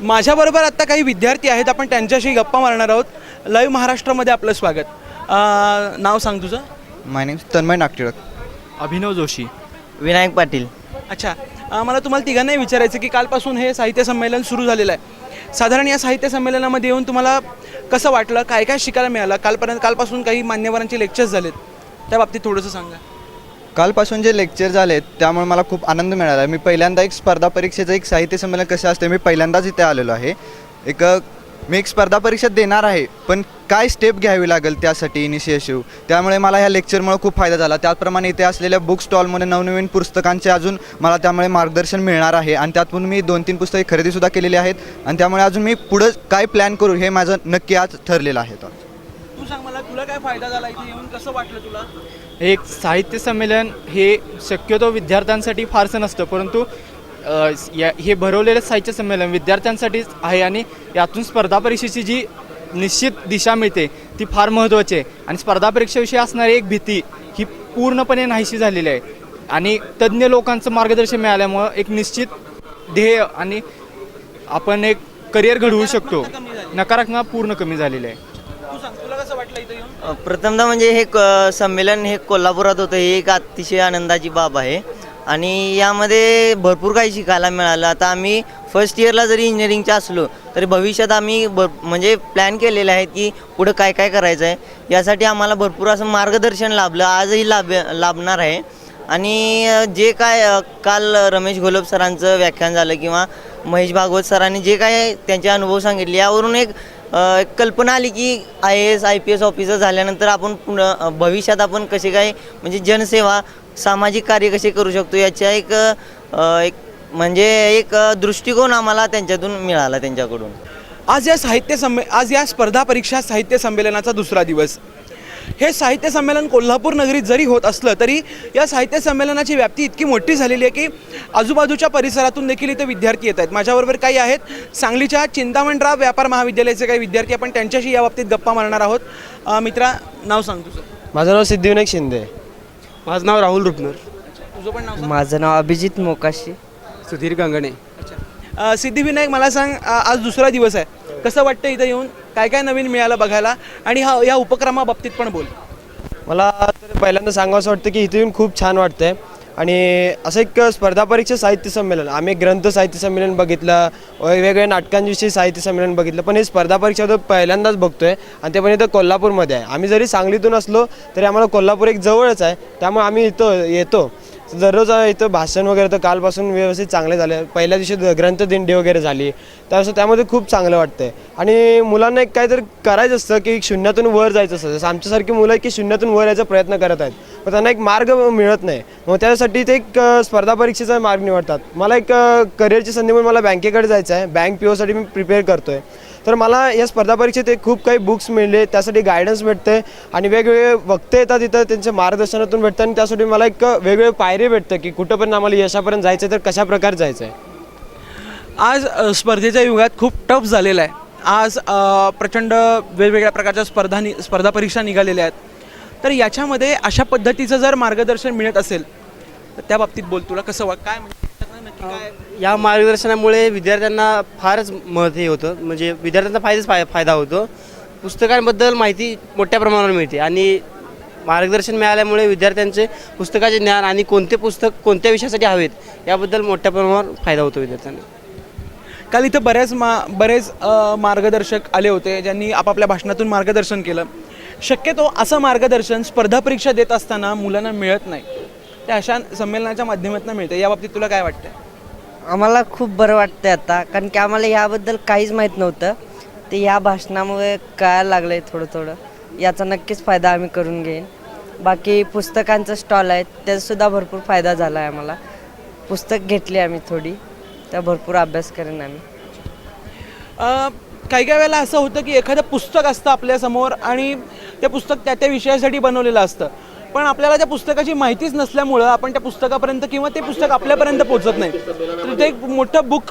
माझ्याबरोबर आत्ता काही विद्यार्थी आहेत आपण त्यांच्याशी गप्पा मारणार आहोत. लाईव्ह महाराष्ट्रामध्ये आपलं स्वागत. नाव सांग तुझं? My name Tanmay Nagtilak Abhinav Joshi. Vinayak Patil. अच्छा. मला तुम्हाला तिघांनाही विचारायचं की कालपासून हे साहित्य संमेलन सुरू झालेलं आहे. साधारण या साहित्य संमेलनामध्ये येऊन तुम्हाला कसं वाटलं? काय काय शिकायला मिळालं? कालपर्यंत कालपासून काही मान्यवरांचे लेक्चर्स झालेत. त्या बाबतीत थोडंसं सांगा. कालपासून जे लेक्चर झाले त्यामुळे मला खूप आनंद मिळाला मी पहिल्यांदा एक स्पर्धा परीक्षेचं एक साहित्य संमेलन कसं असते मी पहिल्यांदाच इथे आलेलो आहे. एक मी एक स्पर्धा परीक्षा देणार आहे पण काय स्टेप घ्यावी लागेल त्यासाठी इनिशिएटिव्ह त्यामुळे मला ह्या लेक्चरमुळे खूप फायदा झाला. त्याचप्रमाणे इथे असलेल्या बुक स्टॉलमध्ये नवनवीन पुस्तकांचे अजून मला त्यामुळे मार्गदर्शन मिळणार आहे. आणि त्यातून मी दोन तीन पुस्तके खरेदीसुद्धा केलेली आहेत. आणि त्यामुळे अजून मी पुढं काय प्लॅन करू हे माझं नक्की आज ठरलेलं आहे. तू सांग मला तुला काय फायदा झाला इथे येऊन? कसं वाटलं तुला? एक साहित्य संमेलन हे शक्यतो विद्यार्थ्यांसाठी फारसं नसतं परंतु या हे भरवलेलं साहित्य संमेलन विद्यार्थ्यांसाठीच आहे आणि यातून स्पर्धा परीक्षेची जी निश्चित दिशा मिळते ती फार महत्त्वाची आहे. आणि स्पर्धा परीक्षेविषयी असणारी एक भीती ही पूर्णपणे नाहीशी झालेली आहे. आणि तज्ज्ञ लोकांचं मार्गदर्शन मिळाल्यामुळं एक निश्चित ध्येय आणि आपण एक करिअर घडवू शकतो. नकारात्मक पूर्ण कमी झालेलं आहे तू सांग तुला कसं वाटलं इथे येऊन अ, प्रथमतः म्हणजे हे क- संमेलन हे कोल्हापुरात होतं ही एक अतिशय आनंदाची बाब आहे. आणि यामध्ये भरपूर काही शिकायला मिळालं. आता आम्ही फर्स्ट इयरला जरी इंजिनिअरिंगच्या असलो तरी भविष्यात आम्ही भर म्हणजे प्लॅन केलेले आहेत की पुढं काय काय करायचं आहे. यासाठी आम्हाला भरपूर असं मार्गदर्शन लाभलं. आजही लाभ लाभणार आहे. आणि जे काय काल रमेश घोलप सरांचं व्याख्यान झालं किंवा महेश भागवत सरांनी जे काय त्यांचे अनुभव सांगितले यावरून एक कल्पना आली की I A S I P S officer झाल्यानंतर आपण पुन्हा भविष्यात आपण कसे काय म्हणजे जनसेवा सामाजिक कार्य कसे करू शकतो याच्या एक एक म्हणजे एक दृष्टिकोन आम्हाला त्यांच्यातून मिळाला त्यांच्याकडून. आज या साहित्य संमे आज या स्पर्धा परीक्षा साहित्य संमेलनाचा दुसरा दिवस. हे साहित्य संमेलन कोल्हापूर नगरीत जरी होत असलं तरी या साहित्य संमेलनाची व्याप्ती इतकी मोठी झालेली आहे की आजूबाजूच्या परिसरातून देखील इथे विद्यार्थी येत आहेत. माझ्याबरोबर काही आहेत. सांगलीच्या चिंतामणराव व्यापार महाविद्यालयाचे काही विद्यार्थी आपण त्यांच्याशी या बाबतीत गप्पा मारणार आहोत. मित्रा नाव सांग तुझं. माझं नाव सिद्धिविनायक शिंदे. माझं नाव राहुल रुपनर. तुझं पण नाव सांग. माझं नाव अभिजित मोकाशी. सुधीर गंगणे. सिद्धिविनायक मला सांग आज दुसरा दिवस आहे. कसं वाटतं इथं येऊन? काय काय नवीन मिळालं बघायला? आणि हा या उपक्रमाबाबतीत पण बोल. मला तर पहिल्यांदा सांगावं वाटतं की इथे येऊन खूप छान वाटतंय. आणि असं एक स्पर्धा परीक्षा साहित्य संमेलन आम्ही ग्रंथ साहित्य संमेलन बघितलं वेगवेगळ्या नाटकांविषयी साहित्य संमेलन बघितलं पण हे स्पर्धा परीक्षा तर पहिल्यांदाच बघतोय आणि ते पण इथं कोल्हापूरमध्ये आहे. आम्ही जरी सांगलीतून असलो तरी आम्हाला कोल्हापूर एक जवळच आहे. त्यामुळे आम्ही इथं येतो. दररोज इथं भाषण वगैरे तर कालपासून व्यवस्थित चांगले झाले. पहिल्या दिवशी द- ग्रंथदिंडी वगैरे झाली. त्यावेळेस त्यामध्ये खूप चांगलं वाटतंय. आणि मुलांना एक काहीतरी करायचं असतं की शून्यातून वर जायचं असतं. जसं आमच्यासारखी मुलं की शून्यातून वर यायचा प्रयत्न करत आहेत. पण त्यांना एक मार्ग मिळत नाही. मग त्यासाठी ते एक स्पर्धा परीक्षेचा मार्ग निवडतात. मला एक करिअरची संधी म्हणून मला बँकेकडे जायचं आहे बँक पी ओसाठी मी प्रिपेअर करतो आहे तर मला या स्पर्धा परीक्षेत एक खूप काही बुक्स मिळले त्यासाठी गायडन्स भेटते आणि वेगवेगळे वक्ते येतात तिथं त्यांच्या मार्गदर्शनातून भेटतं आणि त्यासाठी मला एक वेगवेगळे पायरी भेटतं की कुठं पण आम्हाला यशापर्यंत जायचं आहे तर कशा प्रकारे जायचं आहे आज स्पर्धेच्या युगात खूप टफ झालेलं आहे. आज प्रचंड वेगवेगळ्या प्रकारच्या स्पर्धा नि स्पर्धा परीक्षा निघालेल्या आहेत. तर याच्यामध्ये अशा पद्धतीचं जर मार्गदर्शन मिळत असेल तर त्या बाबतीत बोल तुला कसं वा काय या मार्गदर्शनामुळे विद्यार्थ्यांना फारच महत्त्व हे होतं. म्हणजे विद्यार्थ्यांचा फायदाच फाय फायदा होतो. पुस्तकांबद्दल माहिती मोठ्या प्रमाणावर मिळते. आणि मार्गदर्शन मिळाल्यामुळे विद्यार्थ्यांचे पुस्तकाचे ज्ञान आणि कोणते पुस्तक कोणत्या विषयासाठी हवेत याबद्दल मोठ्या प्रमाणावर फायदा होतो विद्यार्थ्यांना. काल इथं बऱ्याच मा बरेच मार्गदर्शक आले होते ज्यांनी आपापल्या भाषणातून मार्गदर्शन केलं. शक्यतो असं मार्गदर्शन स्पर्धा परीक्षा देत असताना मुलांना मिळत नाही. ते अशा संमेलनाच्या माध्यमातून मिळते या बाबतीत तुला काय वाटतं आम्हाला खूप बरं वाटतंय आता कारण की आम्हाला ह्याबद्दल काहीच माहीत नव्हतं. ते ह्या भाषणामुळे कळायला लागलं आहे थोडं थोडं. याचा नक्कीच फायदा आम्ही करून घेईन. बाकी पुस्तकांचं स्टॉल आहे त्याचासुद्धा भरपूर फायदा झाला आहे आम्हाला. पुस्तक घेतली आम्ही थोडी त्या भरपूर अभ्यास करेन आम्ही. अ, काही काही वेळेला असं होतं की एखादं पुस्तक असतं आपल्यासमोर आणि ते पुस्तक त्या त्या विषयासाठी बनवलेलं असतं. पण आपल्याला त्या पुस्तकाची माहितीच नसल्यामुळं आपण त्या पुस्तकापर्यंत किंवा ते पुस्तक आपल्यापर्यंत पोहोचत नाही. तर ते एक मोठं बुक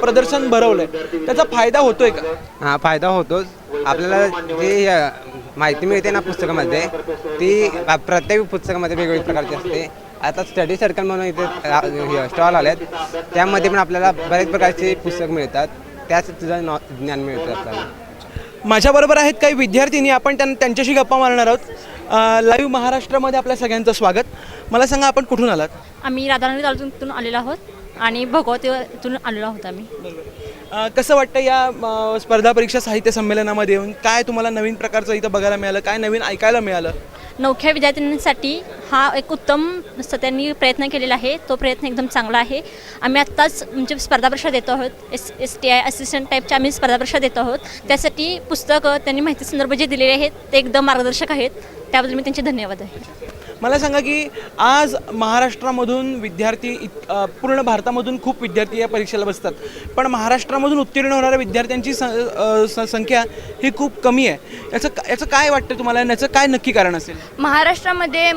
प्रदर्शन भरवलं आहे त्याचा फायदा होतोय का? हा फायदा होतोच. आपल्याला जे माहिती मिळते ना पुस्तकामध्ये ती प्रत्येक पुस्तकामध्ये वेगवेगळ्या प्रकारची असते. आता स्टडी सर्कल म्हणून इथे स्टॉल आले आहेत त्यामध्ये पण आपल्याला बरेच प्रकारचे पुस्तक मिळतात. त्याच तुझं नॉ ज्ञान मिळतं आपल्याला. माझ्याबरोबर आहेत काही विद्यार्थिनी. आपण त्यां त्यांच्याशी गप्पा मारणार आहोत. लाईव्ह महाराष्ट्रामध्ये आपल्या सगळ्यांचं स्वागत. मला सांगा आपण कुठून आलात? आम्ही राधानगरी तालुक्यातून आलेलो आहोत आणि भगवतीतून आलेलो आहोत आम्ही. कसं वाटतं या स्पर्धा परीक्षा साहित्य संमेलनामध्ये येऊन? काय तुम्हाला नवीन प्रकारचं इथं बघायला मिळालं? काय नवीन ऐकायला मिळालं? नवख्या विद्यार्थ्यांसाठी हा एक उत्तम त्यांनी प्रयत्न केलेला आहे. तो प्रयत्न एकदम चांगला आहे. आम्ही आत्ताच म्हणजे स्पर्धा परीक्षा देतो आहोत. S S T I assistant टाईपच्या आम्ही स्पर्धा परीक्षा देतो आहोत. त्यासाठी पुस्तकं त्यांनी माहिती संदर्भ जे दिलेले आहेत ते एकदम मार्गदर्शक आहेत. त्याबद्दल मी त्यांचे धन्यवाद आहे. मला सांगा की आज महाराष्ट्रामधून विद्यार्थी इत- पूर्ण भारतामधून खूप विद्यार्थी या परीक्षेला बसतात. पण महाराष्ट्रामधून उत्तीर्ण होणाऱ्या विद्यार्थ्यांची संख्या ही खूप कमी आहे. याचं याचं काय वाटतं तुम्हाला? याचं काय नक्की कारण असेल? महाराष्ट्रामध्ये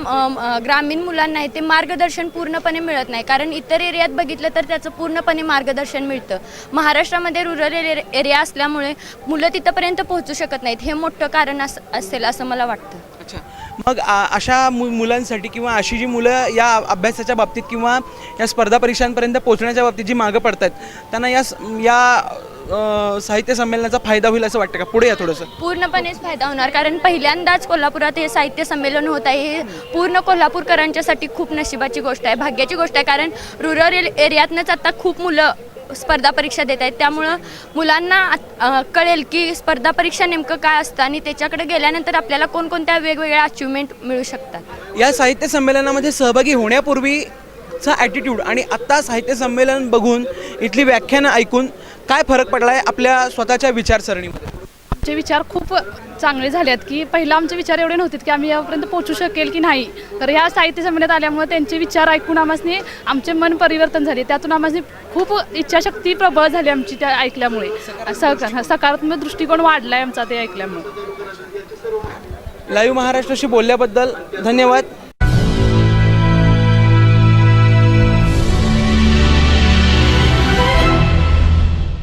ग्रामीण मुलांना ते मार्गदर्शन पूर्णपणे मिळत नाही. कारण इतर एरियात बघितलं तर त्याचं पूर्णपणे मार्गदर्शन मिळतं. महाराष्ट्रामध्ये रुरल एरिया असल्यामुळे मुलं तिथंपर्यंत पोहोचू शकत नाहीत. हे मोठं कारण अस असेल असं मला वाटतं. अच्छा. मग अशा मु मुलांसाठी किंवा अशी जी मुलं या अभ्यासाच्या बाबतीत किंवा या स्पर्धा परीक्षांपर्यंत पोहोचण्याच्या बाबतीत जी मागं पडतात त्यांना या या साहित्य संमेलनाचा फायदा होईल असं वाटतं का? पुढे या थोडंसं. पूर्णपणेच फायदा होणार कारण पहिल्यांदाच कोल्हापुरात हे साहित्य संमेलन होत आहे. हे पूर्ण कोल्हापूरकरांच्यासाठी खूप नशिबाची गोष्ट आहे भाग्याची गोष्ट आहे. कारण रुरल एरियातनंच आता खूप मुलं स्पर्धा परीक्षा देत आहेत. त्यामुळं मुलांना कळेल की स्पर्धा परीक्षा नेमकं काय असतं आणि त्याच्याकडे गेल्यानंतर आपल्याला कोणकोणत्या वेगवेगळ्या अचिव्हमेंट मिळू शकतात? या साहित्य संमेलनामध्ये सहभागी होण्यापूर्वीचा ॲटिट्यूड आणि आत्ता साहित्य संमेलन बघून इथली व्याख्यानं ऐकून काय फरक पडला आहे आपल्या स्वतःच्या विचारसरणीमध्ये? आमचे विचार खूप चांगले झाले आहेत की पहिला आमचे विचार एवढे नव्हते की आम्ही यापर्यंत पोहोचू शकेल की नाही. तर ह्या साहित्य संमेलनात आल्यामुळे त्यांचे विचार ऐकून आम्हाला आमचे मन परिवर्तन झाले. त्यातून आम्हाला खूप इच्छाशक्ती प्रबळ झाली आमची त्या ऐकल्यामुळे. सकारात्मक दृष्टिकोन वाढला आहे आमचा ते ऐकल्यामुळे. लाईव्ह महाराष्ट्राशी बोलल्याबद्दल धन्यवाद.